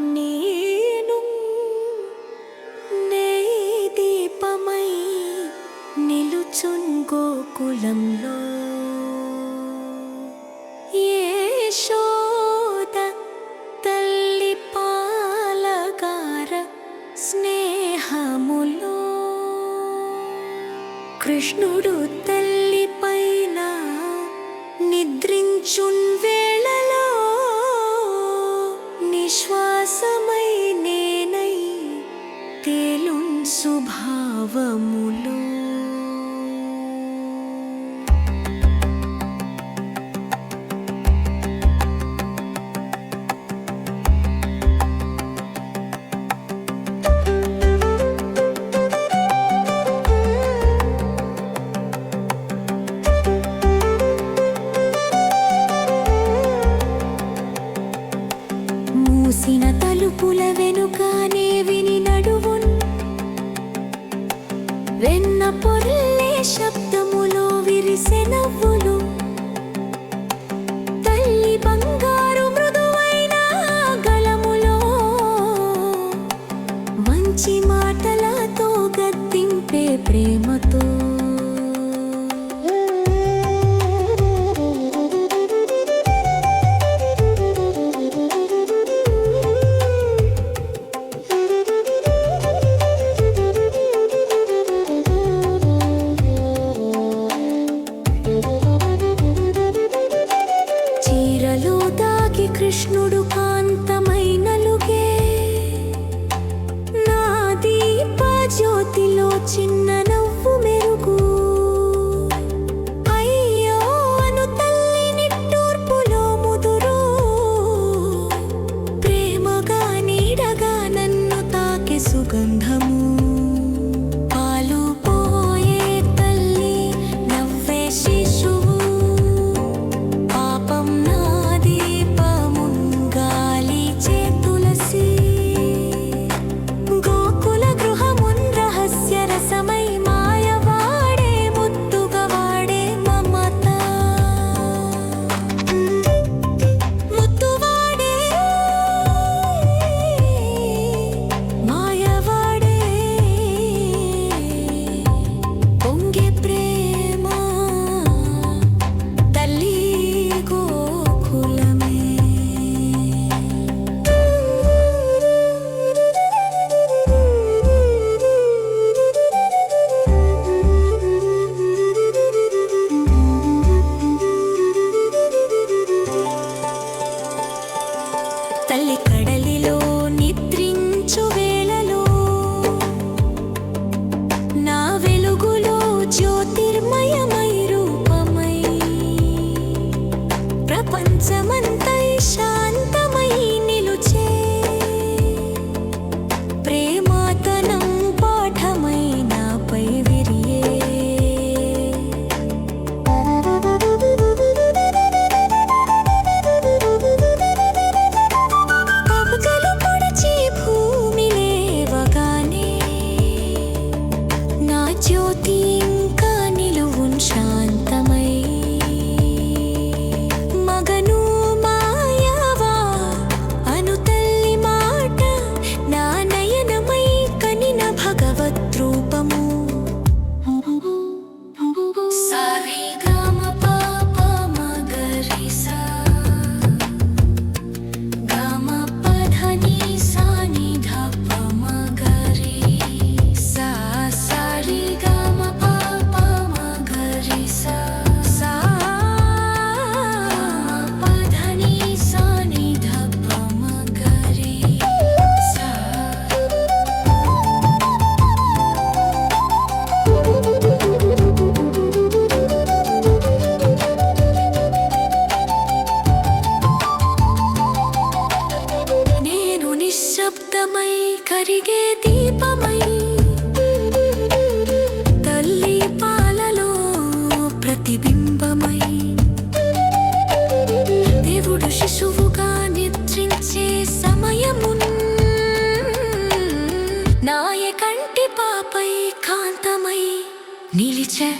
నేను నే దీపమై నిలుచున్ గోకులంలో యశోద తల్లి పాలగార స్నేహములో. కృష్ణుడు తల్లి శుభావములో వెన్న పొల్లే శబ్దములో విరిసె నవ్వులు. తల్లి బంగారు మృదువైన గలములో మంచి మాటలతో గద్దింపే ప్రేమతో. తల్లి కడలిలో కరిగే దీపమై తల్లి పాలలో ప్రతిబింబమై దేవుడు శిశువుగా నిద్రించే సమయమున్ నాయ కంటి పాపై కాంతమై నిలిచే.